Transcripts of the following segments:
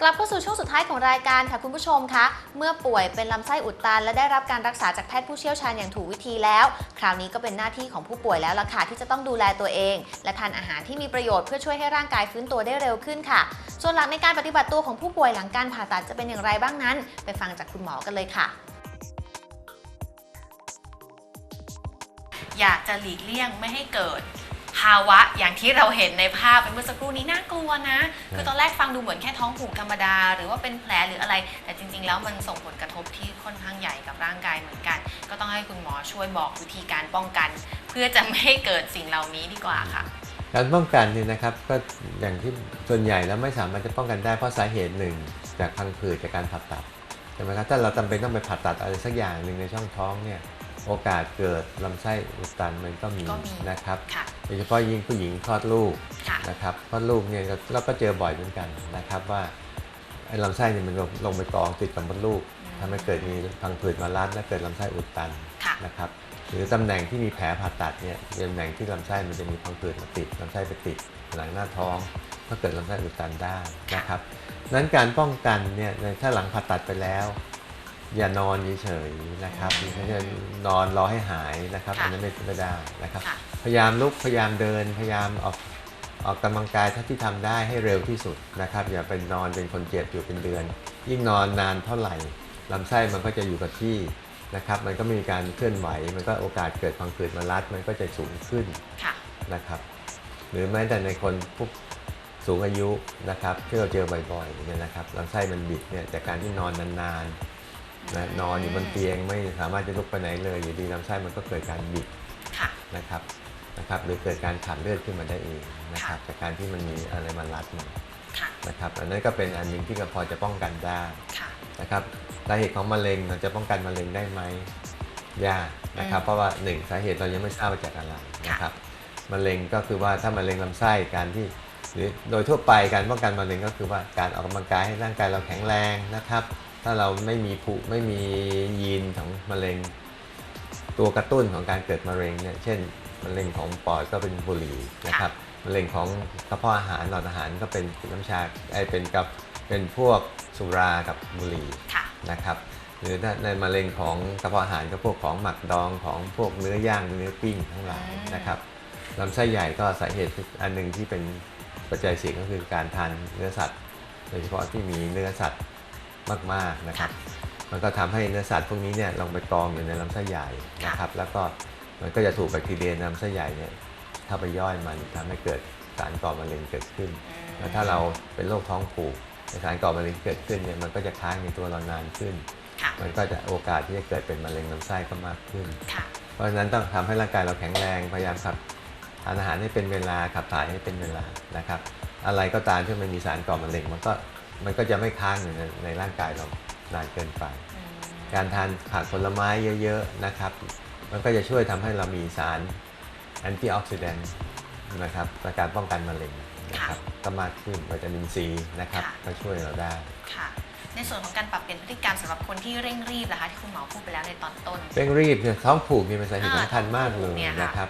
กลับเข้าสู่ช่วงสุดท้ายของรายการค่ะคุณผู้ชมคะ เมื่อป่วยเป็นลำไส้อุดตัน และได้รับการรักษาจากแพทย์ผู้เชี่ยวชาญอย่างถูกวิธีแล้ว คราวนี้ก็เป็นหน้าที่ของผู้ป่วยแล้วล่ะค่ะที่จะต้องดูแลตัวเอง และทานอาหารที่มีประโยชน์เพื่อช่วยให้ร่างกายฟื้นตัวได้เร็วขึ้นค่ะ ส่วนหลักในการปฏิบัติตัวของผู้ป่วยหลังการผ่าตัดจะเป็นอย่างไรบ้างนั้น ไปฟังจากคุณหมอกันเลยค่ะ อยากจะหลีกเลี่ยงไม่ให้เกิด ภาวะอย่างที่เราเห็นในภาพเป็นเมื่อสักครู่นี้น่ากลัวนะ คือตอนแรกฟังดูเหมือนแค่ท้องผูกธรรมดา หรือว่าเป็นแผลหรืออะไร แต่จริง ๆ แล้วมันส่งผลกระทบที่ค่อนข้างใหญ่กับร่างกายเหมือนกัน ก็ต้องให้คุณหมอช่วยบอกวิธีการป้องกัน เพื่อจะไม่ให้เกิดสิ่งเหล่านี้ดีกว่าค่ะการป้องกันเนี่ยนะครับก็อย่างที่ส่วนใหญ่แล้วไม่สามารถจะป้องกันได้เพราะสาเหตุหนึ่งจากพังผืดจากการผ่าตัดใช่ไหมครับถ้าเราจำเป็นต้องไปผ่าตัดอะไรสักอย่างหนึ่งในช่องท้องเนี่ย โอกาสเกิดลำไส้อุดตันมันก็มีก็มีนะครับค่ะโดยเฉพาะยิ่งผู้หญิงคลอดลูกค่ะนะครับคลอดลูกเนี่ยเราก็เจอบ่อยเหมือนกันนะครับว่าไอ้ลำไส้เนี่ยมันลงลงไปกองติดกับมดลูกทำให้เกิดมีพังผืดมารัดและเกิดลำไส้อุดตันค่ะนะครับหรือตำแหน่งที่มีแผลผ่าตัดเนี่ยเป็นตำแหน่งที่ลำไส้มันจะมีพังผืดมาติดลำไส้ไปติดหลังหน้าท้องก็เกิดลำไส้อุดตันได้นะครับนั้นการป้องกันเนี่ยในถ้าหลังผ่าตัดไปแล้ว อย่านอนเฉยๆนะครับไม่ใช่นอนรอให้หายนะครับค่ะอันนั้นไม่ไม่ได้นะครับค่ะพยายามลุกพยายามเดิน พยายามออกออกกำลังกายเท่าที่ทำได้ให้เร็วที่สุดนะครับ อย่าไปนอนเป็นคนเจ็บอยู่เป็นเดือน ยิ่งนอนนานเท่าไหร่ลำไส้มันก็จะอยู่กับที่นะครับมันก็มีการเคลื่อนไหว มันก็โอกาสเกิดพังผืดมารัดมันก็จะสูงขึ้นค่ะนะครับ หรือแม้แต่ในคนผู้สูงอายุนะครับที่เราเจอบ่อยๆเนี่ยนะครับลำไส้มันบิดเนี่ยจากการที่นอนนานๆ นะนอนอยู่บนเตียงไม่สามารถจะลุกไปไหนเลย อยู่ดีลำไส้มันก็เกิดการบิดค่ะนะครับนะครับหรือเกิดการขาดเลือดขึ้นมาได้เองนะครับจากการที่มันมีอะไรมารัดมันค่ะนะครับอันนั้นก็เป็นอันหนึงที่ก็พอจะป้องกันได้ค่ะนะครับสาเหตุของมะเร็งเราจะป้องกันมะเร็งได้ไหมยากนะครับอืมเพราะว่าหนึ่งสาเหตุเรายังไม่ทราบว่าจากอะไรนะครับมะเร็งก็คือว่าถ้ามะเร็งลำไส้การที่หรือโดยทั่วไปการป้องกันมะเร็งก็คือว่าการออกกำลังกายให้ร่างกายเราแข็งแรงนะครับ ถ้าเราไม่มีผุไม่มียีนของมะเร็ง ตัวกระตุ้นของการเกิดมะเร็งเนี่ยเช่นมะเร็งของปอดก็เป็นบุหรี่นะครับมะเร็งของกระเพาะอาหารหลอดอาหารก็เป็นน้ำชาไอเป็นกับเป็นพวกสุรากับบุหรี่นะครับหรือถ้าในมะเร็งของกระเพาะอาหารก็พวกของหมักดองของพวกเนื้อย่างเนื้อปิ้งทั้งหลายนะครับลำไส้ใหญ่ก็สาเหตุอันหนึ่งที่เป็นปัจจัยเสี่ยงก็คือการทานเนื้อสัตว์ โดยเฉพาะที่มีเนื้อสัตว์ มากๆนะครับ มันก็ทำให้เนื้อสัตว์พวกนี้เนี่ยลงไปกองอยู่ในลำไส้ใหญ่นะครับแล้วก็มันก็จะถูกแบคทีเรียในลำไส้ใหญ่เนี่ยเข้าไปย่อยมันทำให้เกิดสารก่อมะเร็งเกิดขึ้นอืมแล้วถ้าเราเป็นโรคท้องผูกสารก่อมะเร็งเกิดขึ้นเนี่ยมันก็จะค้างในตัวเรานานขึ้นค่ะมันก็จะโอกาสที่จะเกิดเป็นมะเร็งลำไส้ก็มากขึ้นค่ะเพราะฉะนั้นต้องทำให้ร่างกายเราแข็งแรงพยายามขับทานอาหารให้เป็นเวลาขับถ่ายให้เป็นเวลานะครับ อะไรก็ตามที่มันมีสารก่อมะเร็งมันก็ มันก็จะไม่ค้างอยู่ในในร่างกายเรานานเกินไปอืมการทานผักผลไม้เยอะๆนะครับ มันก็จะช่วยทำให้เรามีสารแอนตี้ออกซิแดนต์นะครับในการป้องกันมะเร็งนะครับก็มากขึ้นวิตามินซีนะครับก็ช่วยเราได้ค่ะ ในส่วนของการปรับเปลี่ยนพฤติกรรมสำหรับคนที่เร่งรีบนะคะที่คุณหมอพูดไปแล้วในตอนต้น เร่งรีบเนี่ยท้องผูกนี่เป็นสาเหตุอ่าสำคัญมากเลยเนี่ยค่ะ นะครับ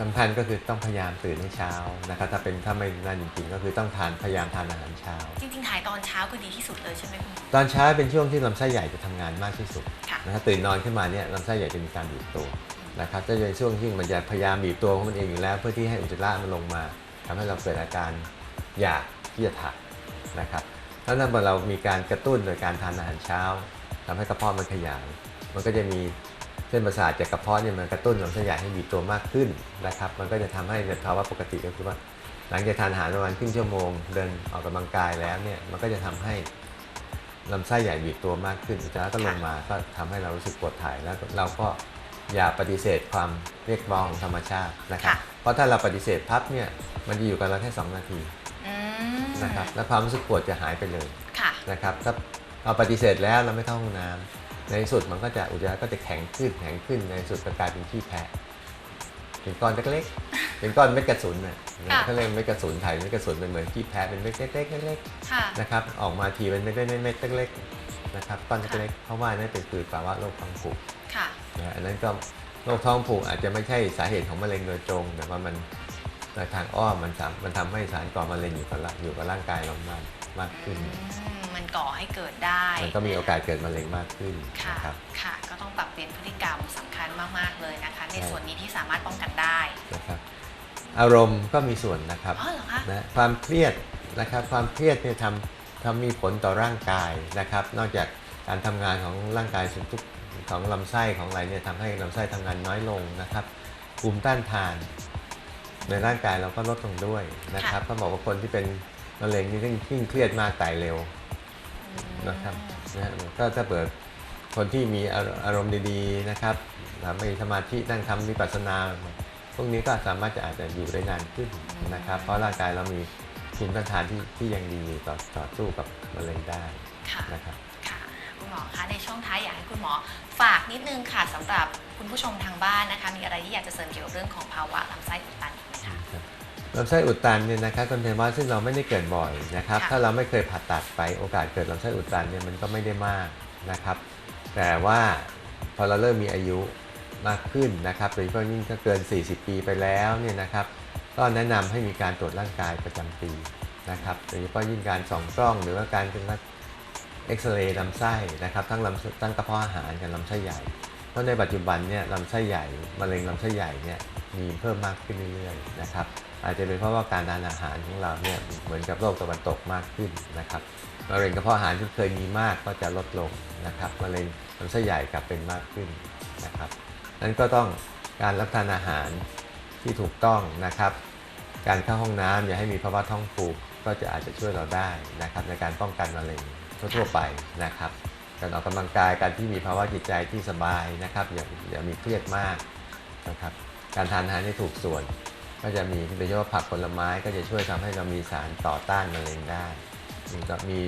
สำคัญก็คือต้องพยายามตื่นให้เช้านะครับถ้าเป็นถ้าไม่นั่นจริงๆก็คือต้องทานพยายามทานอาหารเช้า จริงๆถ่ายตอนเช้าคือดีที่สุดเลยใช่ไหมคุณหมอ ตอนเช้าเป็นช่วงที่ลำไส้ใหญ่จะทำงานมากที่สุดค่ะ นะครับตื่นนอนขึ้นมาเนี่ยลำไส้ใหญ่จะมีการบีบตัวนะครับจะเป็นช่วงที่มันจะพยายามบีบตัวของมันเองอยู่แล้ว เพื่อที่ให้อุจจาระมันลงมาทำให้เราเกิดอาการอยากที่จะถ่ายนะครับถ้านั้นพอเรามีการกระตุ้นโดยการทานอาหารเช้าทำให้กระเพาะมันขยาย มันก็จะมี เส้นประสาทจากกระเพาะเนี่ยมันกระตุ้นลำไส้ใหญ่ให้บีบตัวมากขึ้นนะครับ มันก็จะทำให้ในภาวะปกติก็คือว่าหลังจากทานอาหารประมาณครึ่งชั่วโมง เดินออกกำลังกายแล้วเนี่ยมันก็จะทำให้ลำไส้ใหญ่บีบตัวมากขึ้นอุจจาระก็ลงมาก็ทำให้เรารู้สึกปวดถ่ายแล้วเราก็อย่าปฏิเสธความเรียกร้องของธรรมชาตินะครับค่ะเพราะถ้าเราปฏิเสธพับเนี่ยมันจะอยู่กับเราแค่ 2 นาทีอืมนะครับแล้วความรู้สึกปวดจะหายไปเลยค่ะนะครับถ้าเราปฏิเสธแล้วเราไม่เข้าห้องน้ำ ในที่สุดมันก็จะอุจจาระก็จะแข็งขึ้นแข็งขึ้นในที่สุดก็กลายเป็นขี้แพ้เป็นก้อนเล็กๆเป็นก้อนเม็ดกระสุนน่ะค่ะเขาเรียกเม็ดกระสุนไทยเม็ดกระสุนเป็นเหมือนขี้แพ้เป็นเม็ดเล็กๆเล็กค่ะๆนะครับออกมาทีเป็นเม็ดๆเม็ดๆเล็กๆนะครับก้อนเล็กๆเพราะว่านั่นเป็นคือภาวะโรคท้องผูกค่ะนะอันนั้นก็โรคท้องผูกอาจจะไม่ใช่สาเหตุของมะเร็งโดยตรง แต่ว่ามันในทางอ้อมมันสามมันทำให้สารก่อมะเร็งอยู่กับร่างอยู่กับร่างกายเรามากมากขึ้นอื มมันก่อให้เกิดได้มันก็มีโอกาสเกิดมะเร็งมากขึ้นค่ะนะครับ ค่ะ ก็ต้องปรับเปลี่ยนพฤติกรรมสำคัญมาก ๆ เลยนะคะ ในใช่ ส่วนนี้ที่สามารถป้องกันได้นะครับ อารมณ์ก็มีส่วนนะครับอ๋อเหรอคะนะความเครียดนะครับ ความเครียดเนี่ยทำทำมีผลต่อร่างกายนะครับ นอกจากการทำงานของร่างกายส่วนทุกของลำไส้ของอะไรเนี่ยทำให้ลำไส้ทำงานน้อยลงนะครับภูมิต้านทาน ในร่างกายเราก็ลดลงด้วยนะครับเขาบอกว่าคนที่เป็นมะเร็งนี่ยิ่งยิ่งเครียดมากตายเร็ว นะครับนะฮะก็ถ้าเปิดคนที่มีอารอารมณ์ดีๆนะครับทำให้สมาธินั่งทำวิปัสสนาพวกนี้ก็สามารถจะอาจจะอยู่ได้นานขึ้นนะครับ เพราะร่างกายเรามีภูมิต้านทานที่ที่ยังดีอยู่ต่อต่อสู้กับมะเร็งได้ค่ะนะครับค่ะคุณหมอคะในช่วงท้ายอยากให้คุณหมอฝากนิดนึงค่ะสำหรับคุณผู้ชมทางบ้านนะคะ มีอะไรที่อยากจะเสริมเกี่ยวกับเรื่องของภาวะลำไส้อุดตันอีกไหมคะ ลำไส้อุดตันเนี่ยนะครับคนเป็นว่าซึ่งเราไม่ได้เกิดบ่อยนะครับค่ะถ้าเราไม่เคยผ่าตัดไปโอกาสเกิดลำไส้อุดตันเนี่ยมันก็ไม่ได้มากนะครับ แต่ว่าพอเราเริ่มมีอายุมากขึ้นนะครับโดยเฉพาะยิ่งถ้าเกิน 40 ปีไปแล้วเนี่ยนะครับ ก็แนะนำให้มีการตรวจร่างกายประจำปีนะครับโดยเฉพาะยิ่งการส่องกล้อง หรือว่าการเป็นเอ็กซเรย์ลำไส้นะครับทั้งลำทั้งกระเพาะอาหารกับลำไส้ใหญ่ เพราะในปัจจุบันเนี่ยลำไส้ใหญ่มะเร็งลำไส้ใหญ่เนี่ยมีเพิ่มมากขึ้นเรื่อยๆนะครับ อาจจะเป็นเพราะว่าการทานอาหารของเราเนี่ยเหมือนกับโลกตะวันตกมากขึ้นนะครับมะเร็งกระเพาะอาหารที่เคยมีมากก็จะลดลงนะครับมะเร็งลำไส้ใหญ่กลับเป็นมากขึ้นนะครับนั้นก็ต้องการรับทานอาหารที่ถูกต้องนะครับ การเข้าห้องน้ำอย่าให้มีภาวะท้องผูกก็จะอาจจะช่วยเราได้นะครับ ในการป้องกันมะเร็งทั่วๆไปนะครับ การออกกำลังกายการที่มีภาวะจิตใจที่สบายนะครับอย่าอย่ามีเครียดมากนะครับ การทานอาหารให้ถูกส่วน ก็จะมีโดยเฉพาะผักผลไม้ก็จะช่วยทำให้เรามีสารต่อต้านมะเร็งได้มีก็มี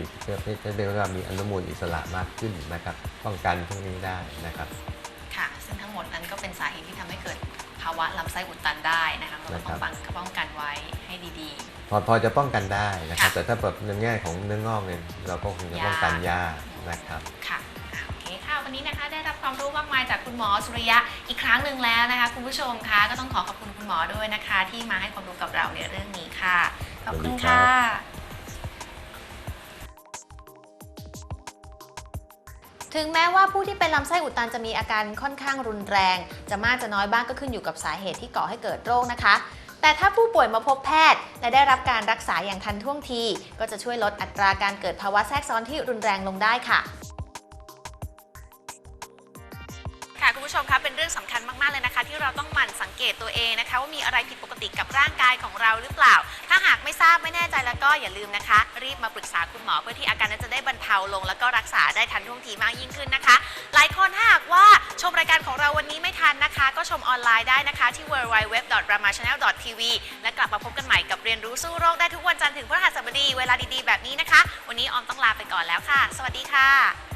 เรียกว่ามีอนุมูลอิสระมากขึ้นนะครับ ป้องกันพวกนี้ได้นะครับ ค่ะ ซึ่งทั้งหมดนั้นก็เป็นสาเหตุที่ทำให้เกิดภาวะลำไส้อุดตันได้นะคะเราก็ต้องป้องกันป้องกันไว้ให้ดีพอพอจะป้องกันได้นะครับค่ะแต่ถ้าแบบในแง่ของเนื้องอกเนี่ยเราก็คงจะป้องกันยากนะครับๆค่ะอะโอเคค่ะ วันนี้นะคะได้รับความรู้มากมายจากคุณหมอสุริยะอีกครั้งหนึ่งแล้วนะคะ คุณผู้ชมคะก็ต้องขอขอบคุณคุณหมอด้วยนะคะ ที่มาให้ความรู้กับเราในเรื่องนี้ค่ะ ขอบคุณค่ะ ถึงแม้ว่าผู้ที่เป็นลำไส้อุดตันจะมีอาการค่อนข้างรุนแรง จะมากจะน้อยบ้างก็ขึ้นอยู่กับสาเหตุที่ก่อให้เกิดโรคนะคะ แต่ถ้าผู้ป่วยมาพบแพทย์ และได้รับการรักษาอย่างทันท่วงที ก็จะช่วยลดอัตราการเกิดภาวะแทรกซ้อนที่รุนแรงลงได้ค่ะ ผู้ชมคะเป็นเรื่องสำคัญมากๆเลยนะคะ ที่เราต้องหมั่นสังเกตตัวเองนะคะ ว่ามีอะไรผิดปกติกับร่างกายของเราหรือเปล่า ถ้าหากไม่ทราบไม่แน่ใจแล้วก็อย่าลืมนะคะ รีบมาปรึกษาคุณหมอเพื่อที่อาการนั้นจะได้บรรเทาลง แล้วก็รักษาได้ทันท่วงทีมากยิ่งขึ้นนะคะ หลายคนถ้าหากว่าชมรายการของเราวันนี้ไม่ทันนะคะ ก็ชมออนไลน์ได้นะคะที่ www.ramachannel.tv และกลับมาพบกันใหม่กับเรียนรู้สู้โรคได้ทุกวันจันทร์ถึงพฤหัสบดีเวลาดีๆแบบนี้นะคะ วันนี้ออมต้องลาไปก่อนแล้วค่ะ สวัสดีค่ะ